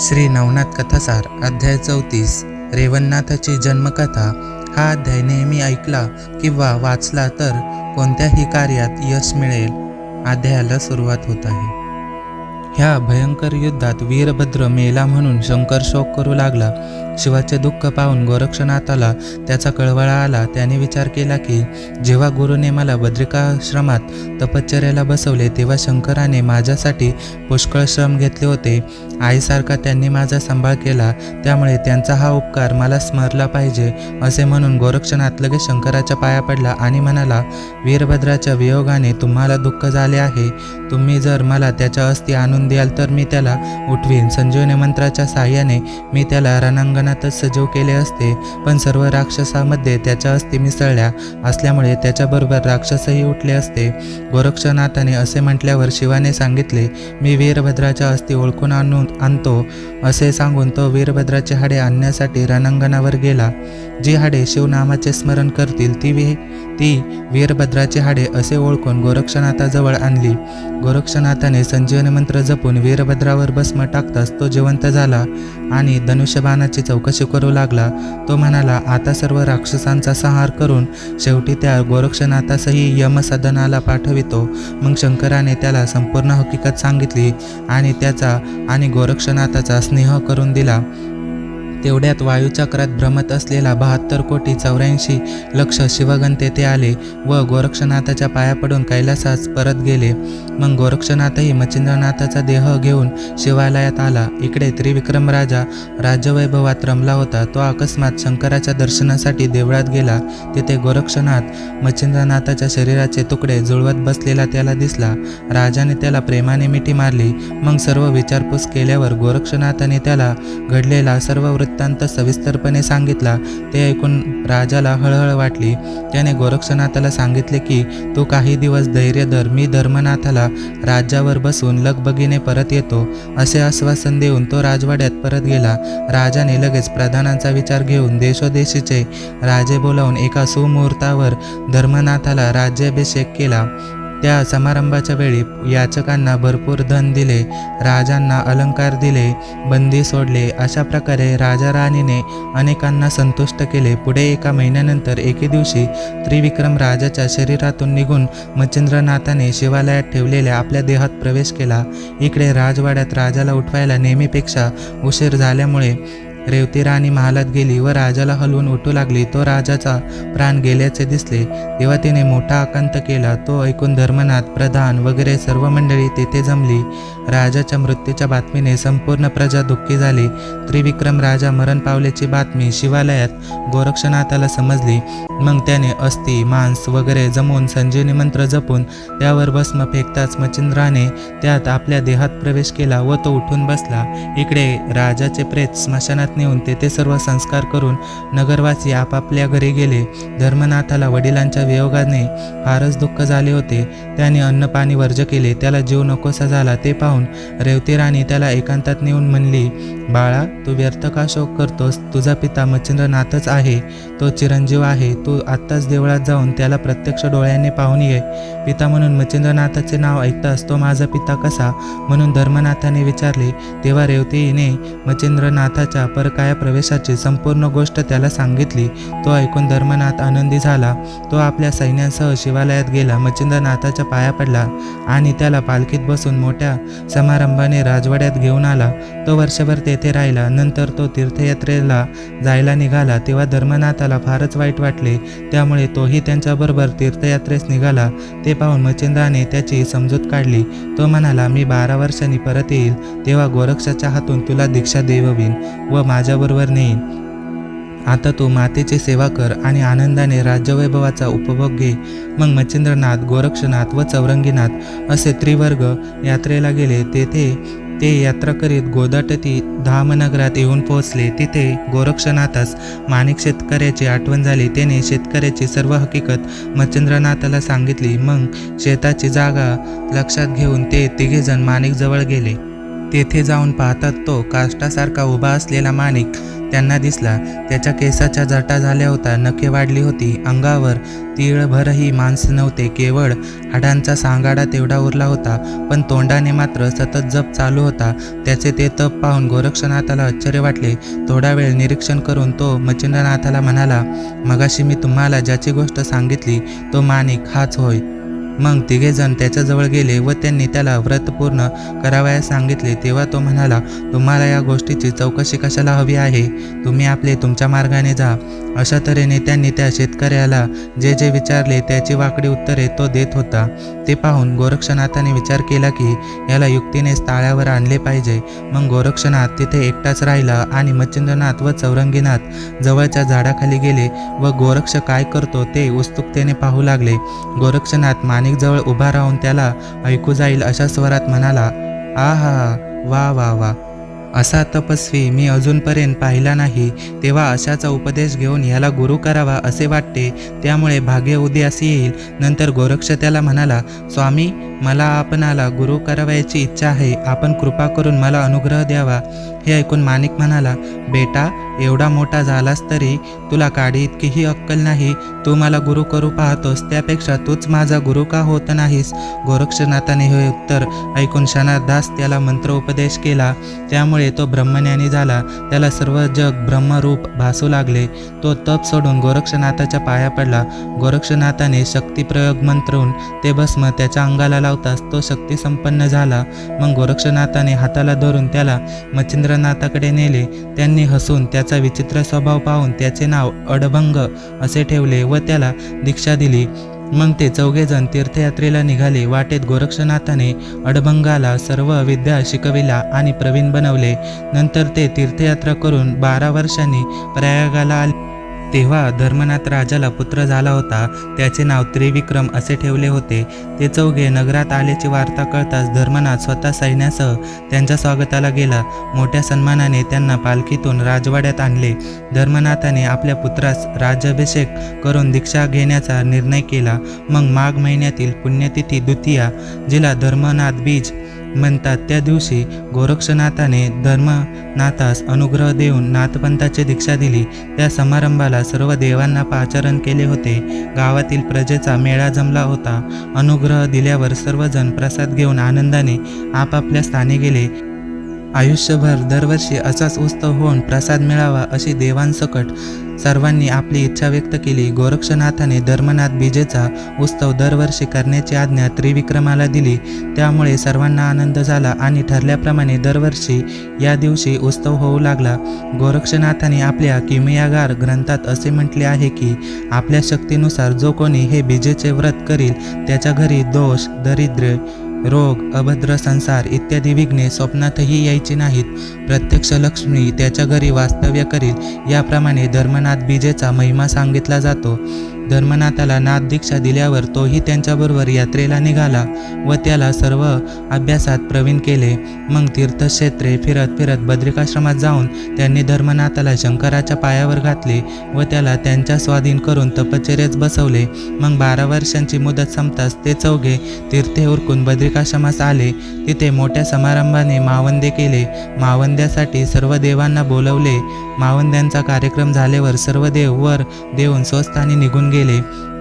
श्री नवनाथ कथासार अध्याय चौतीस रेवणनाथाची जन्मकथा. हा अध्याय नेहमी ऐकला किंवा वाचला तर कोणत्याही कार्यात यश मिळेल अध्यायाला सुरुवात होत आहे. ह्या भयंकर युद्धात वीरभद्र मेला म्हणून शंकर शोक करू लागला. शिवाचे दुःख पाहून गोरक्षनाथाला त्याचा कळवळा आला. त्याने विचार केला की जेव्हा गुरुने मला बद्रिकाश्रमात तपश्चर्याला बसवले तेव्हा शंकराने माझ्यासाठी पुष्कळ श्रम घेतले होते. आईसारखा त्यांनी माझा सांभाळ केला. त्यामुळे त्यांचा हा उपकार मला स्मरला पाहिजे असे म्हणून गोरक्षनाथ लगेच शंकराच्या पाया पडला आणि म्हणाला वीरभद्राच्या वियोगाने तुम्हाला दुःख झाले आहे. तुम्ही जर मला त्याच्या अस्थी आणून द्याल तर मी त्याला उठवीन. संजीवनी मंत्राच्या सहाय्याने मी त्याला रणांगणातच सजीव केले असते पण सर्व राक्षसामध्ये त्याच्या अस्थी मिसळल्या असल्यामुळे त्याच्याबरोबर राक्षसही उठले असते. गोरक्षनाथाने असे म्हटल्यावर शिवाने सांगितले मी वीरभद्राच्या अस्थी ओळखून आणून आणतो. असे सांगून तो वीरभद्राचे हाडे आणण्यासाठी रणांगणावर गेला. जी हाडे शिवनामाचे स्मरण करतील ती वी ती वीरभद्राची हाडे असे ओळखून गोरक्षनाथाजवळ आणली. गोरक्षनाथाने संजीवनी मंत्र जपून वीरभद्रावर भस्म टाकताच तो जिवंत झाला आणि धनुष्यबाणाची चौकशी करू लागला. तो म्हणाला आता सर्व राक्षसांचा संहार करून शेवटी त्या गोरक्षनाथासही यमसदनाला पाठवितो. मग शंकराने त्याला संपूर्ण हकीकत सांगितली आणि त्याचा आणि गोरक्षनाथाचा स्नेह करून दिला. तेवढ्यात वायुचक्रात भ्रमत असलेला बहात्तर कोटी चौऱ्याऐंशी लक्ष शिवगण तेथे आले व गोरक्षनाथाच्या पाया पडून कैलासास परत गेले. मग गोरक्षनाथही मच्छिंद्रनाथाचा देह घेऊन शिवालयात आला. इकडे त्रिविक्रम राजा राज्यवैभवात रमला होता. तो अकस्मात शंकराच्या दर्शनासाठी देवळात गेला. तिथे गोरक्षनाथ मच्छिंद्रनाथाच्या शरीराचे तुकडे जुळवत बसलेला त्याला दिसला. राजाने त्याला प्रेमाने मिठी मारली. मग सर्व विचारपूस केल्यावर गोरक्षनाथाने त्याला घडलेला सर्व वृत्त वृत्तांत सविस्तरपणे सांगितला ते ऐकून राजाला हळहळ वाटली. त्याने गोरक्षनाथाला सांगितले की तू काही दिवस धैर्य धर मी धर्मनाथाला राज्यावर बसून लगबगीने परत येतो. असे आश्वासन देऊन तो राजवाड्यात परत गेला. राजाने लगेच प्रधानांचा विचार घेऊन देशोदेशीचे राजे बोलावून एका सुमुहूर्तावर धर्मनाथाला राज्याभिषेक केला. त्या समारंभाच्या वेळी याचकांना भरपूर धन दिले राजांना अलंकार दिले बंदी सोडले अशा प्रकारे राजा राणीने अनेकांना संतुष्ट केले. पुढे एका महिन्यानंतर एके दिवशी त्रिविक्रम राजाच्या शरीरातून निघून मच्छिंद्रनाथाने शिवालयात ठेवलेल्या आपल्या देहात प्रवेश केला. इकडे राजवाड्यात राजाला उठवायला नेहमीपेक्षा उशीर झाल्यामुळे रेवती राणी महालात गेली व राजाला हलवून उठू लागली. तो राजाचा प्राण गेल्याचे दिसले. तेव्हा तिने मोठा आकांत केला. तो ऐकून धर्मनाथ प्रधान वगैरे सर्व मंडळी तेथे जमली. राजाच्या मृत्यूच्या बातमीने संपूर्ण प्रजा दुःखी झाली. त्रिविक्रम राजा मरण पावल्याची बातमी शिवालयात गोरक्षनाथाला समजली. मग त्याने अस्थि मांस वगैरे जमवून संजीवनी मंत्र जपून त्यावर भस्म फेकताच मच्छिंद्राने त्यात आपल्या देहात प्रवेश केला व तो उठून बसला. इकडे राजाचे प्रेत स्मशानात नेऊन तेथे सर्व संस्कार करून नगरवासी आपापल्या घरी गेले. धर्मनाथाला वडिलांच्या वियोगाने फारच दुःख झाले होते. त्याने अन्नपाणी वर्ज केले. त्याला जीव नकोसा झाला. ते पाहून रेवती राणी त्याला एकांतात नेऊन म्हणली बाळा तू व्यर्थ का शोक करतोस? तुझा पिता मच्छिंद्रनाथच आहे. तो चिरंजीव आहे. तू आत्ताच देवळात जाऊन त्याला प्रत्यक्ष डोळ्याने पाहून ये. पिता म्हणून मच्छिंद्रनाथाचे नाव ऐकताच तो माझा पिता कसा? म्हणून धर्मनाथाने विचारले तेव्हा रेवतीने मच्छिंद्रनाथाच्या परकाया प्रवेशाची संपूर्ण गोष्ट त्याला सांगितली. तो ऐकून धर्मनाथ आनंदी झाला. तो आपल्या सैन्यासह शिवालयात गेला. मच्छिंद्रनाथाच्या पाया पडला आणि त्याला पालखीत बसून मोठ्या समारंभाने राजवाड्यात घेऊन आला. तो वर्षभर तेथे राहिला. नंतर तो तीर्थयात्रेला जायला निघाला. तेव्हा धर्मनाथाला फारच वाईट वाटले. त्यामुळे तोही त्यांच्याबरोबर तीर्थयात्रेस निघाला. ते पाहून मच्छिंद्राने त्याची समजूत काढली. तो म्हणाला मी बारा वर्षांनी परत येईल. तेव्हा गोरक्षाच्या हातून तुला दीक्षा देववीन व माझ्याबरोबर नेईन. आता तू मातेची सेवा कर आणि आनंदाने राज्यवैभवाचा उपभोग घे. मग मच्छिंद्रनाथ गोरक्षनाथ व चौरंगीनाथ असे त्रिवर्ग यात्रेला गेले. तेथे ते यात्रा करीत गोदाटती धामनगरात येऊन पोहोचले. तिथे गोरक्षनाथास माणिक शेतकऱ्याची आठवण झाली. त्याने शेतकऱ्याची सर्व हकीकत मच्छिंद्रनाथाला सांगितली. मग शेताची जागा लक्षात घेऊन ते तिघेजण माणिकजवळ गेले. तेथे जाऊन पाहतात तो काष्टासारखा उभा असलेला माणिक त्यांना दिसला. त्याच्या केसाच्या जटा झाल्या होता नखे वाढली होती अंगावर तीळभरही मांस नव्हते केवळ हाडांचा सांगाडा तेवढा उरला होता. पण तोंडाने मात्र सतत जप चालू होता. त्याचे ते तप पाहून गोरक्षनाथाला आश्चर्य वाटले. थोडा वेळ निरीक्षण करून तो मच्छिंद्रनाथाला म्हणाला मगाशी मी तुम्हाला ज्याची गोष्ट सांगितली तो माणिक हाच होय. मग तिघेजण त्याच्याजवळ गेले व त्यांनी त्याला व्रत पूर्ण करावयास सांगितले. तेव्हा तो म्हणाला तुम्हाला या गोष्टीची चौकशी कशाला हवी आहे? तुम्ही आपले तुमच्या मार्गाने जा. अशा तऱ्हेने त्यांनी त्या शेतकऱ्याला जे जे विचारले त्याची वाकडी उत्तरे तो देत होता. ते पाहून गोरक्षनाथाने विचार केला की याला युक्तीनेच ताळ्यावर आणले पाहिजे. मग गोरक्षनाथ तिथे एकटाच राहिला आणि मच्छिंद्रनाथ व चौरंगीनाथ जवळच्या झाडाखाली गेले व गोरक्ष काय करतो ते उत्सुकतेने पाहू लागले. गोरक्षनाथ स्थानिकजवळ उभा राहून त्याला ऐकू जाईल अशा स्वरात म्हणाला आ हा वा वा वा. असा तपस्वी मी अजूनपर्यंत पाहिला नाही तेव्हा अशाचा उपदेश घेऊन याला गुरु करावा असे वाटते. त्यामुळे भाग्य उद्यास येईल. नंतर गोरक्ष त्याला म्हणाला स्वामी मला आपणाला गुरु करावयाची इच्छा आहे. आपण कृपा करून मला अनुग्रह द्यावा. हे ऐकून माणिक म्हणाला बेटा एवढा मोठा झालास तरी तुला काडी इतकीही अक्कल नाही. तू मला गुरु करू पाहतोस त्यापेक्षा तूच माझा गुरु का होत नाहीस? गोरक्षनाथाने हे उत्तर ऐकून क्षणार्धास त्याला मंत्रोपदेश केला. त्यामुळे तो ब्रह्मज्ञानी झाला. त्याला सर्व जग ब्रह्मरूप भासू लागले. तो तप सोडून गोरक्षनाथाच्या पाया पडला. गोरक्षनाथाने शक्तिप्रयोग मंत्रून ते भस्म त्याच्या अंगाला लावताच तो शक्ती संपन्न झाला. मग गोरक्षनाथाने हाताला धरून त्याला मच्छिंद्रनाथाकडे नेले. त्यांनी हसून त्याचा विचित्र स्वभाव पाहून त्याचे नाव अडभंग असे ठेवले व त्याला दीक्षा दिली. मग ते चौघेजण तीर्थयात्रेला निघाले. वाटेत गोरक्षनाथाने अडभंगाला सर्व विद्या शिकविला आणि प्रवीण बनवले. नंतर ते तीर्थयात्रा करून बारा वर्षांनी प्रयागाला आले. तेव्हा धर्मनाथ राजाला पुत्र झाला होता. त्याचे नाव त्रिविक्रम असे ठेवले होते. ते चौघे नगरात आल्याची वार्ता कळताच धर्मनाथ स्वतः सैन्यासह त्यांच्या स्वागताला गेला. मोठ्या सन्मानाने त्यांना पालखीतून राजवाड्यात आणले. धर्मनाथाने आपल्या पुत्रास राज्याभिषेक करून दीक्षा घेण्याचा निर्णय केला. मग माघ महिन्यातील पुण्यतिथी द्वितीया जिला धर्मनाथ बीज म्हणतात त्या दिवशी गोरक्षनाथाने धर्मनाथास अनुग्रह देऊन नाथपंथाची दीक्षा दिली. त्या समारंभाला सर्व देवांना पाचारण केले होते. गावातील प्रजेचा मेळा जमला होता. अनुग्रह दिल्यावर सर्वजण प्रसाद घेऊन आनंदाने आपापल्या स्थानी गेले. आयुष्यभर दरवर्षी असाच उत्सव होऊन प्रसाद मिळावा अशी देवांसकट सर्वांनी आपली इच्छा व्यक्त केली. गोरक्षनाथाने धर्मनाथ बीजेचा उत्सव दरवर्षी करण्याची आज्ञा त्रिविक्रमाला दिली. त्यामुळे सर्वांना आनंद झाला आणि ठरल्याप्रमाणे दरवर्षी या दिवशी उत्सव होऊ लागला. गोरक्षनाथाने आपल्या किमयागार ग्रंथात असे म्हटले आहे की आपल्या शक्तीनुसार जो कोणी हे बीजेचे व्रत करील त्याच्या घरी दोष दरिद्र रोग अभद्र संसार इत्यादी विघ्ने स्वप्नातही यायची नाहीत. प्रत्यक्ष लक्ष्मी त्याच्या घरी वास्तव्य करील. याप्रमाणे धर्मनाथ बीजेचा महिमा सांगितला जातो. धर्मनाथाला नाथ दीक्षा दिल्यावर तोही त्यांच्याबरोबर यात्रेला निघाला व त्याला सर्व अभ्यासात प्रवीण केले. मग तीर्थक्षेत्रे फिरत फिरत बद्रिकाश्रमात जाऊन त्यांनी धर्मनाथाला शंकराच्या पायावर घातले व त्याला त्यांच्या स्वाधीन करून तपश्चर्याच बसवले. मग बारा वर्षांची मुदत संपताच ते चौघे तीर्थे उरकून बद्रिकाश्रमास आले. तिथे मोठ्या समारंभाने मावंदे केले. मावंद्यासाठी सर्व देवांना बोलवले. मावंद्यांचा कार्यक्रम झाल्यावर सर्व देव वर देऊन स्वस्थानी निघून गेले.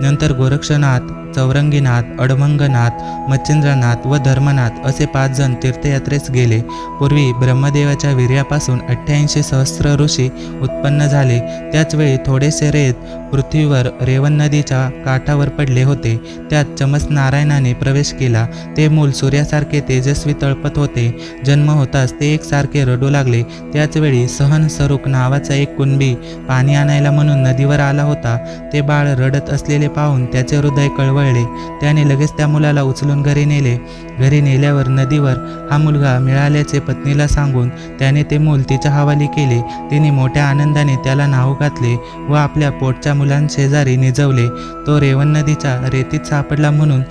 नंतर गोरक्षनाथ चौरंगीनाथ अडमंगनाथ मच्छिंद्रनाथ व धर्मनाथ असे पाच जण तीर्थयात्रेस गेले. पूर्वी ब्रह्मदेवाच्या वीर्यापासून अठ्ठ्याऐंशी सहस्र ऋषी उत्पन्न झाले. त्याचवेळी थोडेसे रेत पृथ्वीवर रेवन नदीच्या काठावर पडले होते. त्यात चमस नारायणाने प्रवेश केला. ते मूल सूर्यासारखे तेजस्वी तळपत होते. जन्म होताच ते एकसारखे रडू लागले. त्याचवेळी सहन सरुक नावाचा एक कुणबी पाणी आणायला म्हणून नदीवर आला होता. ते बाळ रडत असलेले पाहून त्याचे हृदय कळले त्याने लगेच त्या मुलाला उचलून घरी नेले. घरी नेल्यावर नदीवर हा मुलगा मिळाल्याचे पत्नीला सांगून त्याने ते मूल तिच्या हवाली केले. तिने मोठ्या आनंदाने त्याला नाव घातले व आपल्या पोटच्या मुलांशेजारी निजवले. तो रेवन नदीच्या रेतीत सापडला म्हणून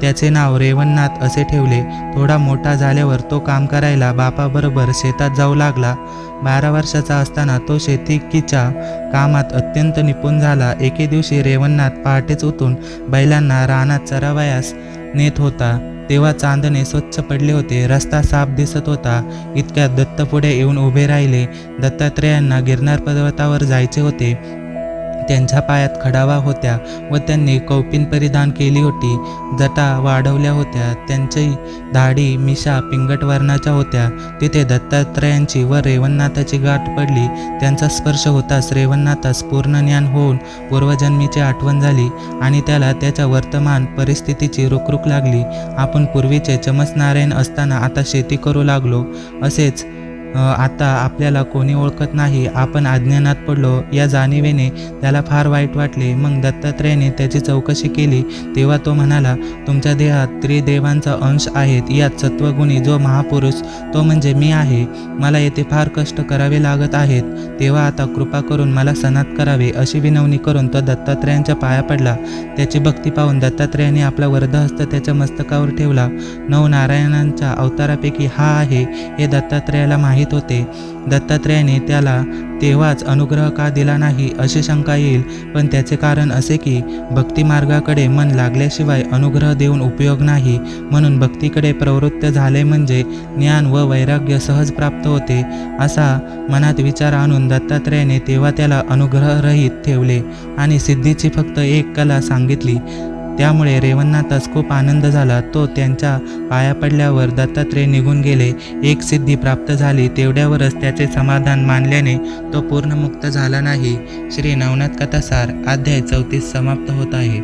त्याचे नाव रेवणनाथ असे ठेवले. थोडा मोठा झाल्यावर तो काम करायला बापाबरोबर शेतात जाऊ लागला. बारा वर्षाचा असताना तो शेतीकीच्या कामात अत्यंत निपुण झाला. एके दिवशी रेवणनाथ पहाटेच उठून बैलांना रानात चरावयास नेत होता. तेव्हा चांदणे स्वच्छ पडले होते. रस्ता साफ दिसत होता. इतक्यात दत्त पुढे येऊन उभे राहिले. दत्तात्रेयांना गिरनार पर्वतावर जायचे होते. त्यांच्या पायात खडावा होत्या व त्यांनी कौपिन परिधान केली होती. जटा वाढवल्या होत्या. त्यांची दाढी मिशा पिंगट वर्णाच्या होत्या. तिथे दत्तात्रयांची व रेवणनाथाची गाठ पडली. त्यांचा स्पर्श होताच रेवणनाथास पूर्ण ज्ञान होऊन पूर्वजन्मीची आठवण झाली आणि त्याला त्याच्या वर्तमान परिस्थितीची रुखरुख लागली. आपण पूर्वीचे चमत्नारायण असताना आता शेती करू लागलो. असेच आता आपल्याला कोणी ओळखत नाही आपण अज्ञानात पडलो या जाणीवेने त्याला फार वाईट वाटले. मग दत्तात्रेयाने त्याची चौकशी केली तेव्हा तो म्हणाला तुमच्या देहात त्रिदेवांचा अंश आहेत यात सत्वगुणी जो महापुरुष तो म्हणजे मी आहे. मला येथे फार कष्ट करावे लागत आहेत. तेव्हा आता कृपा करून मला सनात करावे. अशी विनवणी करून तो दत्तात्रेयांच्या पाया पडला. त्याची भक्ती पाहून दत्तात्रेयाने आपला वर्धहस्त त्याच्या मस्तकावर ठेवला. नऊ नारायणांच्या अवतारापैकी हा आहे हे दत्तात्रेयाला माहीत होते. दत्तात्रेयाने त्याला तेव्हाच अनुग्रह का दिला नाही अशी शंका येईल. पण त्याचे कारण असे की भक्तिमार्गाकडे मन लागल्याशिवाय अनुग्रह देऊन उपयोग नाही. म्हणून भक्तीकडे प्रवृत्त झाले म्हणजे ज्ञान व वैराग्य सहज प्राप्त होते असा मनात विचार आणून दत्तात्रेयाने तेव्हा त्याला अनुग्रहरहित ठेवले आणि सिद्धीची फक्त एक कला सांगितली. त्यामुळे रेवणनाथास खूप आनंद झाला. तो त्यांच्या पाया पडल्यावर दत्तात्रेय निघून गेले. एक सिद्धी प्राप्त झाली. तेवढ्यावरच त्याचे समाधान मानल्याने तो पूर्णमुक्त झाला नाही. श्री नवनाथ कथासार अध्याय चौतीस समाप्त होत आहे.